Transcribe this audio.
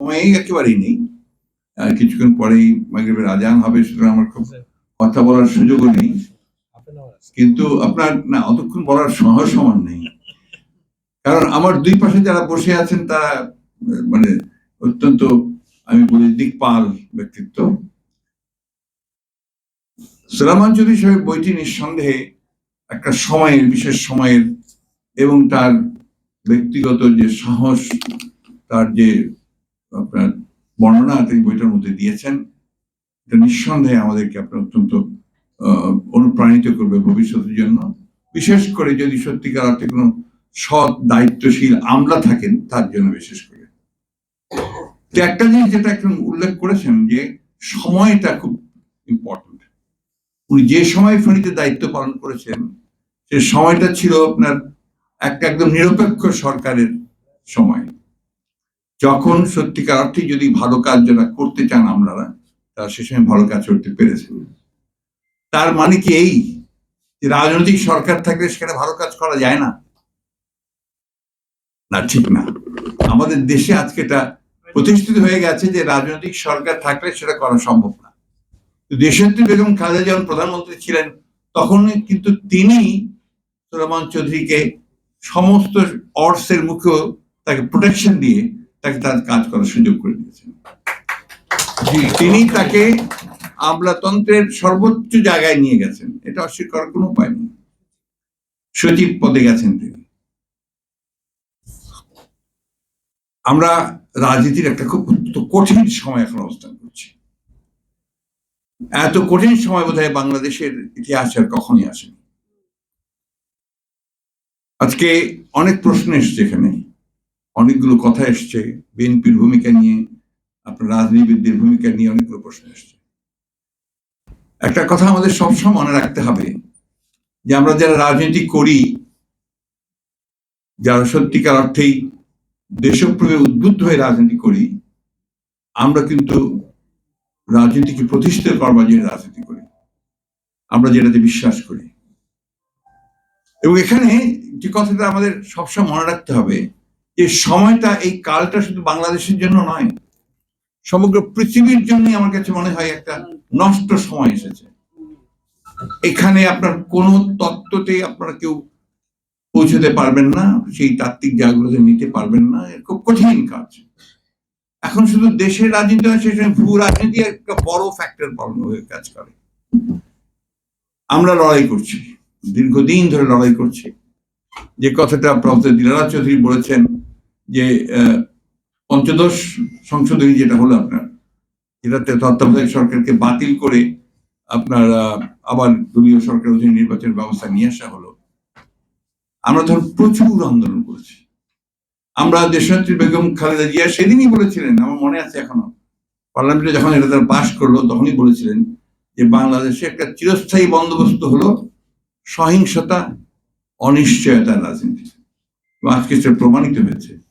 সময়ই একেবারেই নেই। কিছুক্ষণ পরেই মাগরিবের আজান হবে সুতরাং আমার খুব কথা বলার সুযোগও নেই। কিন্তু আপনার না অতক্ষণ বলার সহজ সমান নেই। কারণ আমার দুই পাশে যারা বসে আছেন তারা মানে অত্যন্ত আমি বলি দিকপাল ব্যক্তিত্ব। সুলাইমান চৌধুরী সাহেব বইটি নিঃসন্দেহে একটা সময়ের বিশেষ সময়ের এবং তার ব্যক্তিগত যে সাহস তার যে আপনার বর্ণনা তিনি বইটার মধ্যে দিয়েছেন। এটা নিঃসন্দেহে আমাদেরকে আপনার অত্যন্ত অনুপ্রাণিত করবে ভবিষ্যতের জন্য। বিশেষ করে যদি সত্যিকার অর্থে কোনো সৎ, দায়িত্বশীল আমলা থাকেন, তার জন্য বিশেষ করে। তো একটা জিনিস যেটা একদম উল্লেখ করেছেন যে সময়টা খুব ইম্পর্টেন্ট উনি যে সময় ফেনীতে দায়িত্ব পালন করেছেন, সে সময়টা ছিল আপনার একটা একদম নিরপেক্ষ সরকারের সময়। যখন সত্যিকার অর্থে যদি ভালো কাজ যারা করতে চান আপনারা তারা সে সময় ভালো কাজ করতে পেরেছেন তার মানে কি এই? যে রাজনৈতিক সরকার থাকলে সেখানে ভালো কাজ করা যায় না? না, ঠিক না। আমাদের দেশে আজকে এটা প্রতিষ্ঠিত হয়ে গেছে যে রাজনৈতিক সরকার থাকলে সেটা করা সম্ভব না। দেশনেত্রী বেগম খালেদা যখন প্রধানমন্ত্রী ছিলেন, তখন কিন্তু তিনি সুলেমান চৌধুরীকে সমস্ত অর্থের মুখেও তাকে প্রোটেকশন দিয়ে তাকে তার কাজ করার সুযোগ করে দিয়েছেন। তিনি তাকে আমলাতন্ত্রের সর্বোচ্চ জায়গায় নিয়ে গেছেন। এটা অস্বীকার করার কোনো উপায় নেই। সচিব পদে গেছেন তিনি। আমরা রাজনীতির একটা খুব কঠিন সময় এখন অবস্থান করছি। এত কঠিন সময় বোধহয় বাংলাদেশের ইতিহাসে আর কখনই আসেনি। আজকে অনেক প্রশ্ন এসছে এখানে। অনেকগুলো কথা এসছে, বিএনপির ভূমিকা নিয়ে, আপনার রাজনীতিবিদদের ভূমিকা নিয়ে অনেকগুলো প্রশ্ন এসছে। একটা কথা আমাদের সবসময় মনে রাখতে হবে যে আমরা যারা রাজনীতি করি, যারা সত্যিকার অর্থেই দেশপ্রেমে উদ্বুদ্ধ হয়ে রাজনীতি করি, আমরা কিন্তু রাজনীতিকে প্রতিষ্ঠিত করবার জন্য রাজনীতি করি। আমরা যেটাতে বিশ্বাস করি। এবং এখানে যে কথাটা আমাদের সবসময় মনে রাখতে হবে যে সময়টা, এই কালটা শুধু বাংলাদেশের জন্য নয়, সমগ্র পৃথিবীর জন্যই আমার কাছে মনে হয় একটা নষ্ট সময় এসেছে। এখানে আপনার কোনো তত্ত্বতে আপনারা কেউ পৌঁছতে পারবেন না, সেই তাত্ত্বিক জায়গাগুলোতে নিতে পারবেন না খুব কঠিন কাজ। এখন শুধু দেশের রাজনীতি নয় সেই ভূ রাজনীতি একটা বড় ফ্যাক্টর পালন হয়ে কাজ করে। আমরা লড়াই করছি, দীর্ঘদিন ধরে লড়াই করছি। যে কথাটা প্রফেসর দিলারা চৌধুরী বলেছেন যে পঞ্চদশ সংশোধনী যেটা হলো আপনার যেটাতে তত্ত্বাবধায়ক সরকারকে বাতিল করে আপনার আবার দলীয় সরকার অধীনে নির্বাচনের ব্যবস্থা নিয়ে আসা হলো। আমরা ধর প্রচুর আন্দোলন করেছি। আমরা দেশনেত্রী বেগম খালেদা জিয়া সেদিনই বলেছিলেন, আমার মনে আছে এখনও, পার্লামেন্টে যখন এটা তারা পাশ করল, তখনই বলেছিলেন যে, বাংলাদেশে একটা চিরস্থায়ী বন্দোবস্ত হলো সহিংসতা, অনিশ্চয়তার রাজনীতি। আজকে সেটা প্রমাণিত হয়েছে।